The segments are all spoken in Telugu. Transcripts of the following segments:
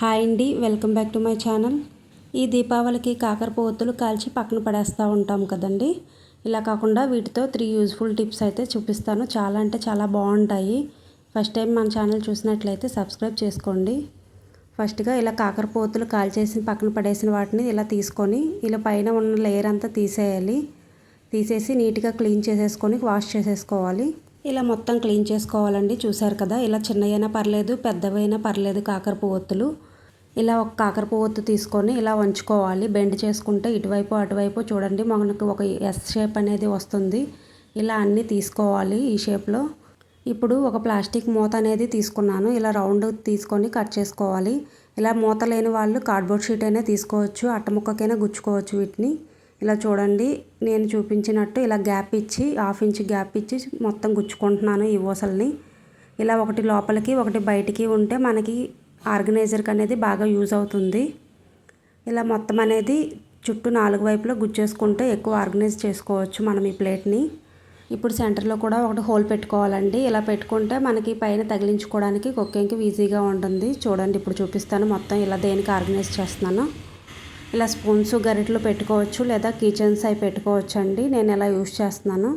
హాయ్ అండి welcome back to my channel. ఈ దీపావళికి కాకరపోతులు కాల్చి పక్కన పడేస్తూ ఉంటాం కదండి. ఇలా కాకుండా వీటితో త్రీ యూజ్ఫుల్ టిప్స్ అయితే చూపిస్తాను. చాలా అంటే చాలా బాగుంటాయి. ఫస్ట్ టైం మన ఛానల్ చూసినట్లయితే సబ్స్క్రైబ్ చేసుకోండి. ఫస్ట్గా ఇలా కాకరపోతులు కాల్చేసి పక్కన పడేసిన వాటిని ఇలా తీసుకొని ఇలా పైన ఉన్న లేయర్ అంతా తీసేయాలి. తీసేసి నీట్గా క్లీన్ చేసేసుకొని వాష్ చేసేసుకోవాలి. ఇలా మొత్తం క్లీన్ చేసుకోవాలండి చూసారు కదా? ఇలా చిన్నవైనా పర్లేదు పెద్దవైనా పర్లేదు కాకరపు ఒత్తులు ఇలా ఒక కాకరపు ఒత్తు తీసుకొని ఇలా వంచుకోవాలి. బెండ్ చేసుకుంటే ఇటువైపు అటువైపు చూడండి మనకు ఒక ఎస్ షేప్ అనేది వస్తుంది. ఇలా అన్నీ తీసుకోవాలి ఈ షేప్లో ఇప్పుడు ఒక ప్లాస్టిక్ మూత అనేది తీసుకున్నాను. ఇలా రౌండ్ తీసుకొని కట్ చేసుకోవాలి. ఇలా మూత లేని వాళ్ళు కార్డ్బోర్డ్ షీట్ అయినా తీసుకోవచ్చు అట్టముక్కకైనా గుచ్చుకోవచ్చు వీటిని. ఇలా చూడండి నేను చూపించినట్టు ఇలా గ్యాప్ ఇచ్చి హాఫ్ ఇంచ్ గ్యాప్ ఇచ్చి మొత్తం గుచ్చుకుంటున్నాను ఈ ఊసల్ని. ఇలా ఒకటి లోపలికి ఒకటి బయటికి ఉంటే మనకి ఆర్గనైజర్కి అనేది బాగా యూజ్ అవుతుంది. ఇలా మొత్తం అనేది చుట్టూ నాలుగు వైపులో గుచ్చేసుకుంటే ఎక్కువ ఆర్గనైజ్ చేసుకోవచ్చు మనం ఈ ప్లేట్ని. ఇప్పుడు సెంటర్లో కూడా ఒకటి హోల్ పెట్టుకోవాలండి. ఇలా పెట్టుకుంటే మనకి పైన తగిలించుకోవడానికి కుక్కింగ్కి ఈజీగా ఉంటుంది. చూడండి ఇప్పుడు చూపిస్తాను మొత్తం ఇలా దేనికి ఆర్గనైజ్ చేస్తున్నాను. ఇలా స్పూన్స్ గరిటలు పెట్టుకోవచ్చు లేదా కిచెన్స్ అవి పెట్టుకోవచ్చు అండి నేను ఇలా యూజ్ చేస్తున్నాను.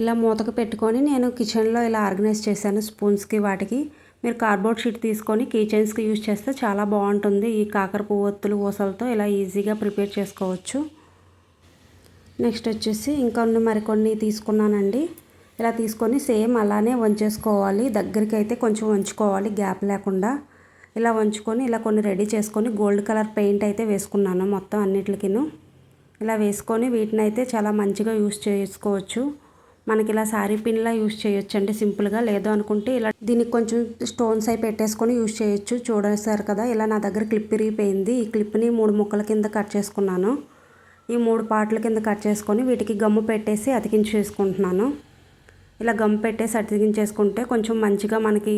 ఇలా మూతకు పెట్టుకొని నేను కిచెన్లో ఇలా ఆర్గనైజ్ చేశాను స్పూన్స్కి వాటికి. మీరు కార్డ్బోర్డ్ షీట్ తీసుకొని కిచెన్స్కి యూజ్ చేస్తే చాలా బాగుంటుంది. ఈ కాకర పువ్వొత్తులు ఊసలతో ఇలా ఈజీగా ప్రిపేర్ చేసుకోవచ్చు. నెక్స్ట్ వచ్చేసి ఇంకొన్ని మరికొన్ని తీసుకున్నానండి. ఇలా తీసుకొని సేమ్ అలానే వంచేసుకోవాలి. దగ్గరికి అయితే కొంచెం వంచుకోవాలి గ్యాప్ లేకుండా. ఇలా వంచుకొని ఇలా కొన్ని రెడీ చేసుకొని గోల్డ్ కలర్ పెయింట్ అయితే వేసుకున్నాను మొత్తం అన్నిటికిను. ఇలా వేసుకొని వీటిని అయితే చాలా మంచిగా యూస్ చేసుకోవచ్చు. మనకి ఇలా శారీ పిన్లా యూస్ చేయొచ్చు అండి సింపుల్గా. లేదు అనుకుంటే ఇలా దీనికి కొంచెం స్టోన్స్ అయి పెట్టేసుకొని యూస్ చేయొచ్చు. చూడేసారు కదా ఇలా నా దగ్గర క్లిప్ విరిగిపోయింది. ఈ క్లిప్ని మూడు ముక్కల కింద కట్ చేసుకున్నాను. ఈ మూడు పార్ట్ల కింద కట్ చేసుకొని వీటికి గమ్ము పెట్టేసి అతికించేసుకుంటున్నాను. ఇలా గమ్ పెట్టేసి అతికించేసుకుంటే కొంచెం మంచిగా మనకి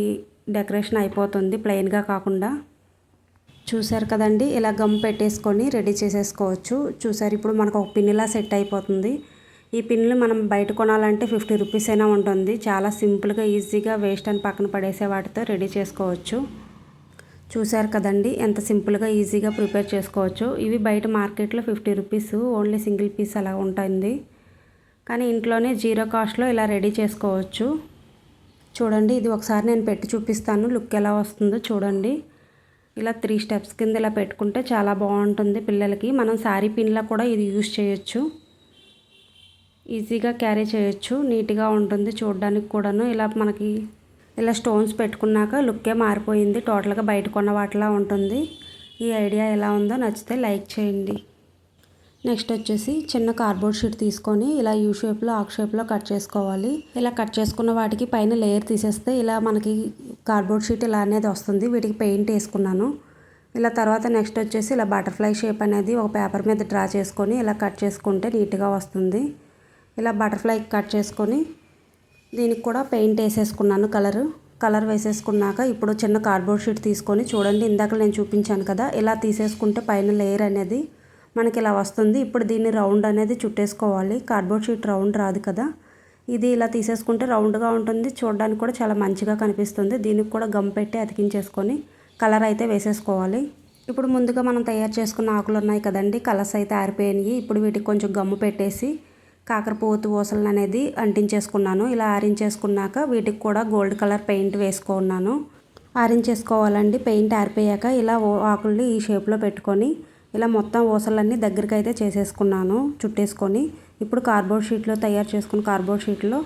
డెకరేషన్ అయిపోతుంది ప్లెయిన్గా కాకుండా. చూసారు కదండి ఇలా గమ్ పెట్టేసుకొని రెడీ చేసేసుకోవచ్చు. చూసారు ఇప్పుడు మనకు ఒక పిన్నిలా సెట్ అయిపోతుంది. ఈ పిన్లు మనం బయట కొనాలంటే ఫిఫ్టీ రూపీస్ అయినా ఉంటుంది. చాలా సింపుల్గా ఈజీగా వేస్ట్ అని పక్కన పడేసే వాటితో రెడీ చేసుకోవచ్చు. చూశారు కదండి ఎంత సింపుల్గా ఈజీగా ప్రిపేర్ చేసుకోవచ్చు. ఇవి బయట మార్కెట్లో fifty rupees only single piece అలా ఉంటుంది. కానీ ఇంట్లోనే జీరో కాస్ట్లో ఇలా రెడీ చేసుకోవచ్చు. చూడండి ఇది ఒకసారి నేను పెట్టి చూపిస్తాను. లుక్ ఎలా వస్తుందో చూడండి. ఇలా త్రీ స్టెప్స్ కింద ఇలా పెట్టుకుంటే చాలా బాగుంటుంది పిల్లలకి. మనం శారీ పిన్లా కూడా ఇది యూజ్ చేయొచ్చు. ఈజీగా క్యారీ చేయొచ్చు నీట్గా ఉంటుంది చూడడానికి కూడాను. ఇలా మనకి ఇలా స్టోన్స్ పెట్టుకున్నాక లుక్కే మారిపోయింది. టోటల్గా బయట కొన్న వాటిలా ఉంటుంది. ఈ ఐడియా ఎలా ఉందో నచ్చితే లైక్ చేయండి. నెక్స్ట్ వచ్చేసి చిన్న కార్డ్బోర్డ్ షీట్ తీసుకొని ఇలా యూ షేప్లో ఆక్ షేప్లో కట్ చేసుకోవాలి. ఇలా కట్ చేసుకున్న వాటికి పైన లేయర్ తీసేస్తే ఇలా మనకి కార్డ్బోర్డ్ షీట్ ఇలా అనేది వస్తుంది. వీటికి పెయింట్ వేసుకున్నాను. ఇలా తర్వాత నెక్స్ట్ వచ్చేసి ఇలా బటర్ఫ్లై షేప్ అనేది ఒక పేపర్ మీద డ్రా చేసుకొని ఇలా కట్ చేసుకుంటే నీట్గా వస్తుంది. ఇలా బటర్ఫ్లై కట్ చేసుకొని దీనికి కూడా పెయింట్ వేసేసుకున్నాను కలరు. కలర్ వేసేసుకున్నాక ఇప్పుడు చిన్న కార్డ్బోర్డ్ షీట్ తీసుకొని చూడండి ఇందాక నేను చూపించాను కదా ఇలా తీసేసుకుంటే పైన లేయర్ అనేది మనకి ఇలా వస్తుంది. ఇప్పుడు దీన్ని రౌండ్ అనేది చుట్టేసుకోవాలి. కార్డ్బోర్డ్ షీట్ రౌండ్ రాదు కదా. ఇది ఇలా తీసేసుకుంటే రౌండ్గా ఉంటుంది. చూడడానికి కూడా చాలా మంచిగా కనిపిస్తుంది. దీనికి కూడా గమ్ పెట్టి అతికించేసుకొని కలర్ అయితే వేసేసుకోవాలి. ఇప్పుడు ముందుగా మనం తయారు చేసుకున్న ఆకులు ఉన్నాయి కదండి కలర్స్ అయితే ఆరిపోయినాయి. ఇప్పుడు వీటికి కొంచెం గమ్ము పెట్టేసి కాకరపోతు ఊసలను అనేది అంటించేసుకున్నాను. ఇలా ఆరించేసుకున్నాక వీటికి కూడా గోల్డ్ కలర్ పెయింట్ వేసుకున్నాను ఆరించేసుకోవాలండి. పెయింట్ ఆరిపోయాక ఇలా ఆకుల్ని ఈ షేప్లో పెట్టుకొని ఇలా మొత్తం ఊసలన్నీ దగ్గరికి అయితే చేసేసుకున్నాను చుట్టేసుకొని. ఇప్పుడు కార్డ్బోర్డ్ షీట్లో తయారు చేసుకున్న కార్డ్బోర్డ్ షీట్లో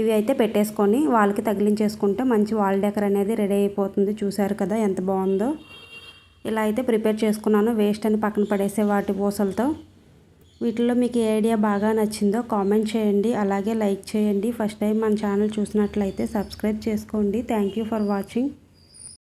ఇవి అయితే పెట్టేసుకొని వాళ్ళకి తగిలించేసుకుంటే మంచి వాల్ డెకర్ అనేది రెడీ అయిపోతుంది. చూసారు కదా ఎంత బాగుందో. ఇలా అయితే ప్రిపేర్ చేసుకున్నాను. వేస్ట్ అని పక్కన పడేసే వాటి పూసలతో వీటిలో మీకు ఏ ఐడియా బాగా నచ్చిందో కామెంట్ చేయండి. అలాగే లైక్ చేయండి. ఫస్ట్ టైం మన ఛానల్ చూసినట్లయితే సబ్స్క్రైబ్ చేసుకోండి. Thank you for watching.